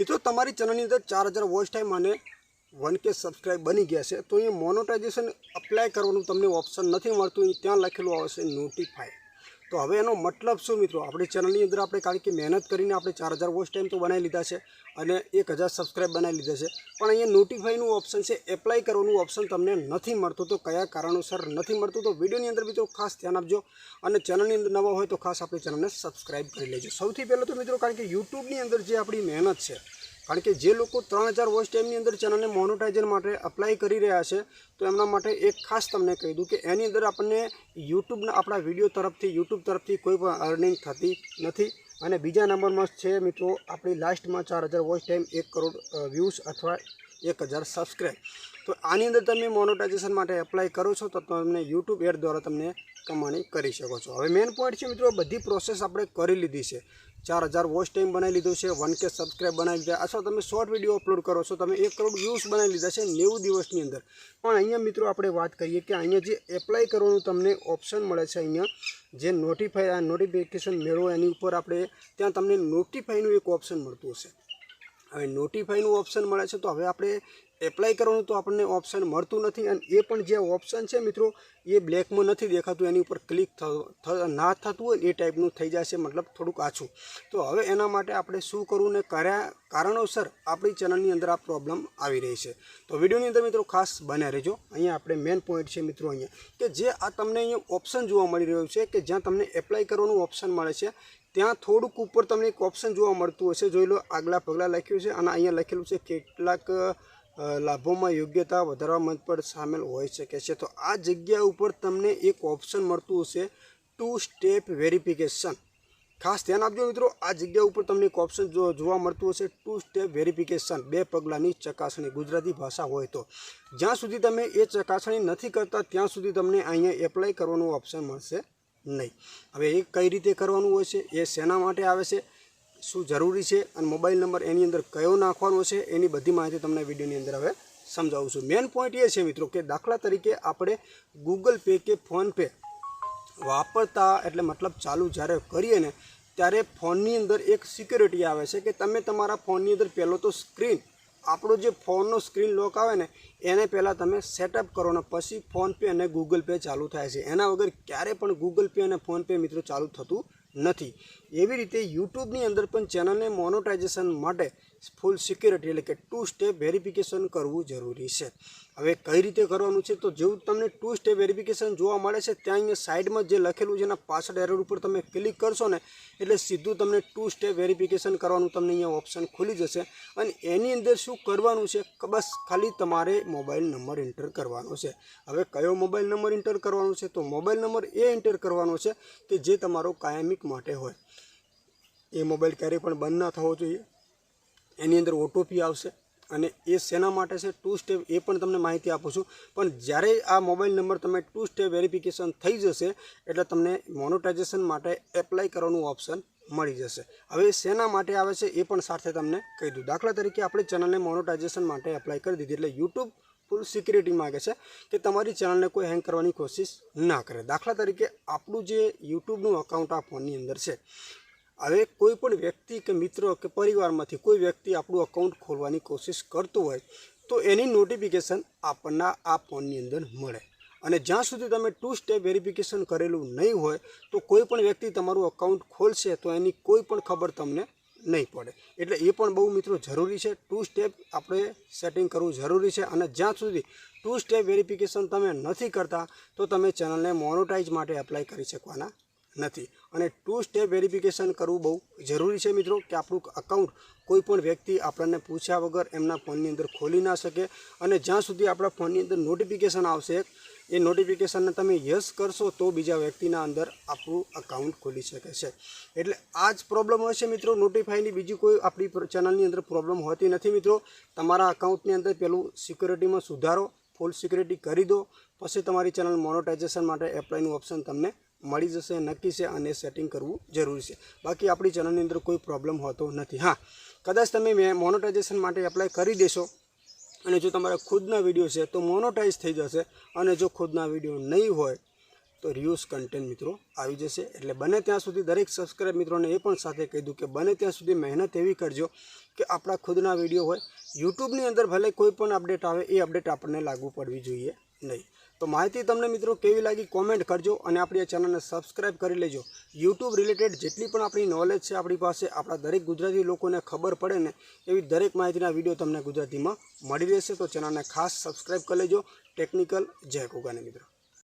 મિત્રો, તમારી ચેનલની અંદર ચાર હજાર વોચ ટાઈમ અને વન કે સબસ્ક્રાઈબ બની ગયા છે. તો અહીંયા મોનોટાઇઝેશન અપ્લાય કરવાનું તમને ઓપ્શન નથી મળતું. ત્યાં લખેલું આવશે નોટિફાય તો હવે એનો મતલબ શું મિત્રો? આપણી ચેનલની અંદર આપણે કારણ કે મહેનત કરીને આપણે ચાર હજાર વોચ ટાઈમ તો બનાવી લીધા છે અને એક હજાર સબસ્ક્રાઈબ બનાવી લીધા છે. પણ અહીંયા નોટિફાઈનું ઓપ્શન છે એપ્લાય કરવાનું ઓપ્શન તમને નથી મળતું. તો કયા કારણોસર નથી મળતું? તો વિડીયોની અંદર મિત્રો ખાસ ધ્યાન આપજો અને ચેનલની અંદર નવા હોય તો ખાસ આપણી ચેનલને સબસ્ક્રાઈબ કરી લેજો. સૌથી પહેલાં તો મિત્રો, કારણ કે યુટ્યુબની અંદર જે આપણી મહેનત છે કારણ કે જે લોકો ત્રણ હજાર વોચ ટાઈમની અંદર ચેનલને મોનોટાઇઝર માટે અપ્લાય કરી રહ્યા છે, તો એમના માટે એક ખાસ તમને કહી દઉં કે એની અંદર આપણને યુટ્યુબના આપણા વીડિયો તરફથી યુટ્યુબ તરફથી કોઈ પણ અર્નિંગ થતી નથી. અને બીજા નંબરમાં છે મિત્રો, આપણી લાસ્ટમાં ચાર હજાર વોચ ટાઈમ, એક કરોડ વ્યૂઝ અથવા એક હજાર સબસ્ક્રાઈબ તો આની અંદર તમે મોનોટાઇઝેશન માટે એપ્લાય કરો છો, તો તમને યુટ્યુબ એડ દ્વારા તમને કમાણી કરી શકો છો. હવે મેઇન પોઈન્ટ છે મિત્રો, બધી પ્રોસેસ આપણે કરી લીધી છે. ચાર હજાર વોચ ટાઈમ બનાવી લીધો છે વન કે સબસ્ક્રાઈબ બનાવી લીધા. અથવા તમે શોર્ટ વીડિયો અપલોડ કરો છો, તમે એક કરોડ વ્યૂઝ બનાવી લીધા છે નેવું દિવસની અંદર. પણ અહીંયા મિત્રો આપણે વાત કરીએ કે અહીંયા જે એપ્લાય કરવાનું તમને ઓપ્શન મળે છે અહીંયા, જે નોટિફાઈ નોટિફિકેશન મેળવો, એની ઉપર આપણે ત્યાં તમને નોટિફાઈનું એક ઓપ્શન મળતું હશે. હવે નોટિફાઈનું ઓપ્શન મળે છે, તો હવે આપણે એપ્લાય કરવાનું તો આપણને ઓપ્શન મળતું નથી અને એ પણ જે ઓપ્શન છે મિત્રો, એ બ્લેકમાં નથી દેખાતું, એની ઉપર ક્લિક ના થતું હોય એ ટાઈપનું થઈ જશે, મતલબ થોડુંક આછું. તો હવે એના માટે આપણે શું કરવું ને કર્યા કારણોસર આપણી ચેનલની અંદર આ પ્રોબ્લેમ આવી રહી છે. તો વિડીયોની અંદર મિત્રો ખાસ બન્યા રહેજો. અહીંયા આપણે મેઇન પોઈન્ટ છે મિત્રો અહીંયા, કે જે આ તમને અહીંયા ઓપ્શન જોવા મળી રહ્યું છે કે જ્યાં તમને એપ્લાય કરવાનું ઓપ્શન મળે છે, ત્યાં થોડુંક ઉપર તમને એક ઓપ્શન જોવા મળતું હશે. જોઈ લો આગલા પગલાં લખ્યું છે અને અહીંયા લખેલું છે, કેટલાક લાભોમાં યોગ્યતા વધારવા મત પર સામેલ હોઈ શકે છે. તો આ જગ્યા ઉપર તમને એક ઓપ્શન મળતું હશે ટુ સ્ટેપ વેરિફિકેશન ખાસ ધ્યાન આપજો મિત્રો, આ જગ્યા ઉપર તમને એક ઓપ્શન જોવા મળતું હશે ટુ સ્ટેપ વેરિફિકેશન બે પગલાંની ચકાસણી. ગુજરાતી ભાષા હોય તો. જ્યાં સુધી તમે એ ચકાસણી નથી કરતા, ત્યાં સુધી તમને અહીંયા એપ્લાય કરવાનું ઓપ્શન મળશે નહીં. હવે એ કઈ રીતે કરવાનું હોય છે? એ શેના માટે આવે છે? શું જરૂરી છે અને મોબાઈલ નંબર એની અંદર કયો નાખવાનો છે એની બધી માહિતી તમને વિડીયોની અંદર હવે સમજાવું છું. મેઇન પોઈન્ટ એ છે મિત્રો કે દાખલા તરીકે આપણે ગૂગલ પે કે ફોનપે વાપરતા એટલે મતલબ ચાલુ જ્યારે કરીએ ને, ત્યારે ફોનની અંદર એક સિક્યોરિટી આવે છે કે તમે તમારા ફોનની અંદર પહેલો તો સ્ક્રીન આપણો જે ફોનનો સ્ક્રીન લોક આવે ને, એને પહેલાં તમે સેટઅપ કરો ને પછી ફોનપે અને ગૂગલ પે ચાલુ થાય છે. એના વગર ક્યારે પણ ગૂગલ પે અને ફોનપે મિત્રો ચાલુ થતું નથી. એવી રીતે યુટ્યુબની અંદર પણ ચેનલને મોનોટાઇઝેશન માટે ફૂલ સિક્યોરિટી એટલે કે ટુ સ્ટેપ વેરિફિકેશન કરવું જરૂરી છે. હવે કઈ રીતે કરવાનું છે? તો જેવું તમને ટુ સ્ટેપ વેરિફિકેશન જોવા મળે છે, ત્યાં અહીંયા સાઈડમાં જે લખેલું છે, એના પાછળ એરર ઉપર તમે ક્લિક કરશો ને, એટલે સીધું તમને ટુ સ્ટેપ વેરિફિકેશન કરવાનું તમને અહીંયા ઓપ્શન ખુલી જશે. અને એની અંદર શું કરવાનું છે? બસ ખાલી તમારે મોબાઈલ નંબર એન્ટર કરવાનો છે. હવે કયો મોબાઈલ નંબર એન્ટર કરવાનો છે? તો મોબાઈલ નંબર એ એન્ટર કરવાનો છે કે જે તમારો કાયમિક માટે હોય. એ મોબાઈલ ક્યારેય પણ બંધ ના થવો જોઈએ. એની અંદર ઓટોપી આવશે અને એ શેના માટે છે? ટુ સ્ટેપ એ પણ તમને માહિતી આપું છું. પણ જ્યારે આ મોબાઈલ નંબર તમે ટુ સ્ટેપ વેરિફિકેશન થઈ જશે, એટલે તમને મોનોટાઇઝેશન માટે એપ્લાય કરવાનું ઓપ્શન મળી જશે. હવે શેના માટે આવે છે એ પણ સાથે તમને કહી દઉં. દાખલા તરીકે આપણે ચેનલને મોનોટાઇઝેશન માટે એપ્લાય કરી દીધી, એટલે યુટ્યુબ ફૂલ સિક્યુરિટી માગે છે કે તમારી ચેનલને કોઈ હેંગ કરવાની કોશિશ ના કરે. દાખલા તરીકે આપણું જે યુટ્યુબનું અકાઉન્ટ આ ફોનની અંદર છે હવે કોઈ પણ વ્યક્તિ કે મિત્ર કે પરિવારમાંથી કોઈ વ્યક્તિ આપણું અકાઉન્ટ ખોલવાની કોશિશ કરતું હોય, તો એની નોટિફિકેશન આપણને આ ફોનની અંદર મળે. અને જ્યાં સુધી તમે ટુ સ્ટેપ વેરિફિકેશન કરેલું નહીં હોય, તો કોઈ પણ વ્યક્તિ તમારું અકાઉન્ટ ખોલશે તો એની કોઈ પણ ખબર તમને નહીં પડે. એટલે એ પણ બહુ મિત્રો જરૂરી છે. ટુ સ્ટેપ આપણે સેટિંગ કરવું જરૂરી છે અને જ્યાં સુધી ટુ સ્ટેપ વેરિફિકેશન તમે નથી કરતા, તો તમે ચેનલને મોનોટાઇઝ માટે એપ્લાય કરી શકવાના નથી. અને ટુ સ્ટેપ વેરિફિકેશન કરવું બહુ જરૂરી છે મિત્રો કે આપણું અકાઉન્ટ કોઈ પણ વ્યક્તિ આપણને પૂછ્યા વગર એમના ફોનની અંદર ખોલી ના શકે અને જ્યાં સુધી આપણા ફોનની અંદર નોટિફિકેશન આવશે, એ નોટિફિકેશનને તમે યસ કરશો તો બીજા વ્યક્તિના અંદર આપણું અકાઉન્ટ ખોલી શકે છે. એટલે આ જ પ્રોબ્લેમ હોય છે મિત્રો નોટિફાઈની બીજી કોઈ આપણી ચેનલની અંદર પ્રોબ્લેમ હોતી નથી મિત્રો. તમારા અકાઉન્ટની અંદર પેલું સિક્યોરિટીમાં સુધારો ફૂલ સિક્યુરિટી કરી દો. પછી તમારી ચેનલ મોનોટાઇઝેશન માટે એપ્લાયનું ઓપ્શન તમને મળી જશે, નક્કી છે અને સેટિંગ કરવું જરૂરી છે. બાકી આપણી ચેનલની અંદર કોઈ પ્રોબ્લેમ હોતો નથી. હા, કદાચ તમે મેં, મોનોટાઇઝેશન માટે એપ્લાય કરી દેશો અને જો તમારા ખુદના વીડિયો છે તો મોનોટાઇઝ થઈ જશે અને જો ખુદના વીડિયો નહીં હોય તો રિયુઝ કન્ટેન્ટ મિત્રો આવી જશે. એટલે બને ત્યાં સુધી દરેક સબસ્ક્રાઈબ મિત્રોને એ પણ સાથે કહી દઉં કે બને ત્યાં સુધી મહેનત એવી કરજો કે આપણા ખુદના વીડિયો હોય યુટ્યુબની અંદર ભલે કોઈ પણ અપડેટ આવે, એ અપડેટ આપણને લાગુ પડવી જોઈએ નહીં. તો માહિતી તમને મિત્રો કેવી લાગી કોમેન્ટ કરજો અને આપણી આ ચેનલને સબસ્ક્રાઈબ કરી લેજો. યુટ્યુબ રિલેટેડ જેટલી પણ આપણી નોલેજ છે આપણી પાસે, આપણા દરેક ગુજરાતી લોકોને ખબર પડે ને, એવી દરેક માહિતીના વીડિયો તમને ગુજરાતીમાં મળી રહેશે. તો ચેનલને ખાસ સબસ્ક્રાઇબ કરી લેજો. ટેકનિકલ જય કોગાને મિત્રો.